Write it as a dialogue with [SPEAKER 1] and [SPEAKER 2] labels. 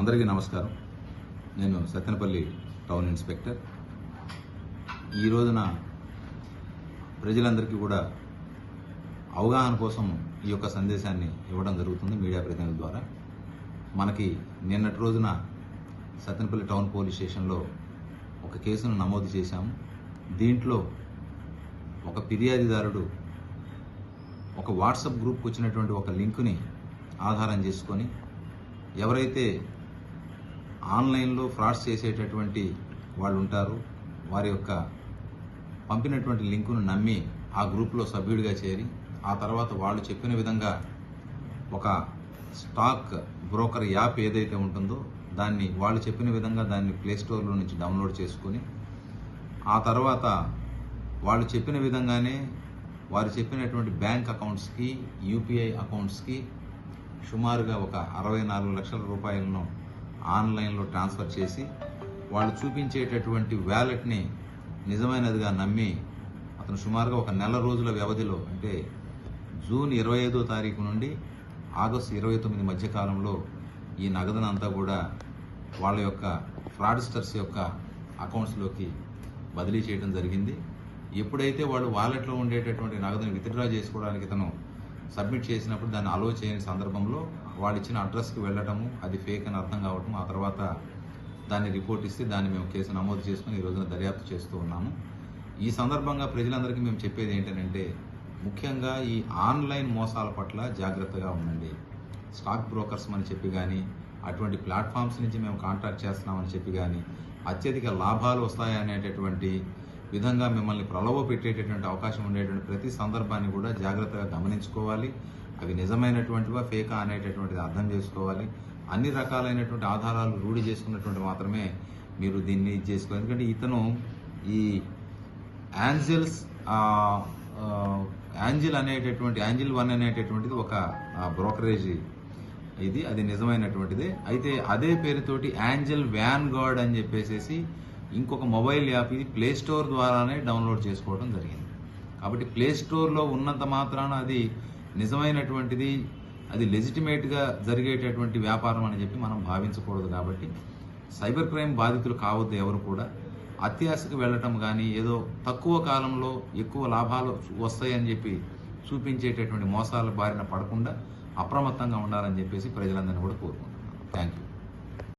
[SPEAKER 1] అందరికీ నమస్కారం. నేను సత్తెనపల్లి టౌన్ ఇన్స్పెక్టర్. ఈ రోజున ప్రజలందరికీ కూడా అవగాహన కోసం ఈ యొక్క సందేశాన్ని ఇవ్వడం జరుగుతుంది మీడియా ప్రతినిధుల ద్వారా. మనకి నిన్నటి రోజున సత్తెనపల్లి టౌన్ పోలీస్ స్టేషన్లో ఒక కేసును నమోదు చేశాము. దీంట్లో ఒక ఫిర్యాదుదారుడు ఒక వాట్సాప్ గ్రూప్కి వచ్చినటువంటి ఒక లింకుని ఆధారం చేసుకొని ఎవరైతే ఆన్లైన్లో ఫ్రాడ్స్ చేసేటటువంటి వాళ్ళు ఉంటారు వారి యొక్క పంపినటువంటి లింకును నమ్మి ఆ గ్రూప్లో సభ్యుడిగా చేరి ఆ తర్వాత వాళ్ళు చెప్పిన విధంగా ఒక స్టాక్ బ్రోకర్ యాప్ ఏదైతే ఉంటుందో దాన్ని వాళ్ళు చెప్పిన విధంగా దాన్ని ప్లేస్టోర్లో నుంచి డౌన్లోడ్ చేసుకొని ఆ తర్వాత వాళ్ళు చెప్పిన విధంగానే వారు చెప్పినటువంటి బ్యాంక్ అకౌంట్స్కి యూపీఐ అకౌంట్స్కి సుమారుగా ఒక అరవై నాలుగు లక్షల రూపాయలను ఆన్లైన్లో ట్రాన్స్ఫర్ చేసి వాళ్ళు చూపించేటటువంటి వ్యాలెట్ని నిజమైనదిగా నమ్మి అతను సుమారుగా ఒక నెల రోజుల వ్యవధిలో అంటే జూన్ ఇరవై ఐదో తారీఖు నుండి ఆగస్టు ఇరవై తొమ్మిది మధ్య కాలంలో ఈ నగదునంతా కూడా వాళ్ళ యొక్క ఫ్రాడ్స్టర్స్ యొక్క అకౌంట్స్లోకి బదిలీ చేయడం జరిగింది. ఎప్పుడైతే వాళ్ళు వాలెట్లో ఉండేటటువంటి నగదుని విత్డ్రా చేసుకోవడానికి తను సబ్మిట్ చేసినప్పుడు దాన్ని అలో చేయని సందర్భంలో వాళ్ళు ఇచ్చిన అడ్రస్కి వెళ్ళటము అది ఫేక్ అని అర్థం కావటం ఆ తర్వాత దాన్ని రిపోర్ట్ ఇస్తే దాన్ని మేము కేసు నమోదు చేసుకుని ఈ రోజున దర్యాప్తు చేస్తూ ఉన్నాము. ఈ సందర్భంగా ప్రజలందరికీ మేము చెప్పేది ఏంటంటే ముఖ్యంగా ఈ ఆన్లైన్ మోసాల పట్ల జాగ్రత్తగా ఉండండి. స్టాక్ బ్రోకర్స్ అని చెప్పి కానీ అటువంటి ప్లాట్ఫామ్స్ నుంచి మేము కాంటాక్ట్ చేస్తున్నామని చెప్పి కానీ అత్యధిక లాభాలు వస్తాయనేటటువంటి విధంగా మిమ్మల్ని ప్రలోభ పెట్టేటటువంటి అవకాశం ఉండేటువంటి ప్రతి సందర్భాన్ని కూడా జాగ్రత్తగా గమనించుకోవాలి. అవి నిజమైనటువంటివా ఫేకా అనేటటువంటిది అర్థం చేసుకోవాలి. అన్ని రకాలైనటువంటి ఆధారాలు రూఢి చేసుకున్నటువంటి మాత్రమే మీరు దీన్ని ఇది చేసుకోవాలి. ఎందుకంటే ఇతను ఈ యాంజల్స్ యాంజిల్ అనేటటువంటి యాంజిల్ వన్ అనేటటువంటిది ఒక బ్రోకరేజ్. ఇది అది నిజమైనటువంటిది. అయితే అదే పేరుతోటి యాంజల్ వ్యాన్ గార్డ్ అని చెప్పేసి ఇంకొక మొబైల్ యాప్ ఇది ప్లే స్టోర్ ద్వారానే డౌన్లోడ్ చేసుకోవడం జరిగింది. కాబట్టి ప్లే స్టోర్లో ఉన్నంత మాత్రాన అది నిజమైనటువంటిది అది లెజిటిమేట్గా జరిగేటటువంటి వ్యాపారం అని చెప్పి మనం భావించకూడదు కాబట్టి సైబర్ క్రైమ్ బాధితులు కావద్దు ఎవరు కూడా. అత్యాశకు వెళ్ళటం కానీ ఏదో తక్కువ కాలంలో ఎక్కువ లాభాలు వస్తాయని చెప్పి చూపించేటటువంటి మోసాల బారిన పడకుండా అప్రమత్తంగా ఉండాలని చెప్పేసి ప్రజలందరినీ కూడా కోరుకుంటున్నాను. Thank you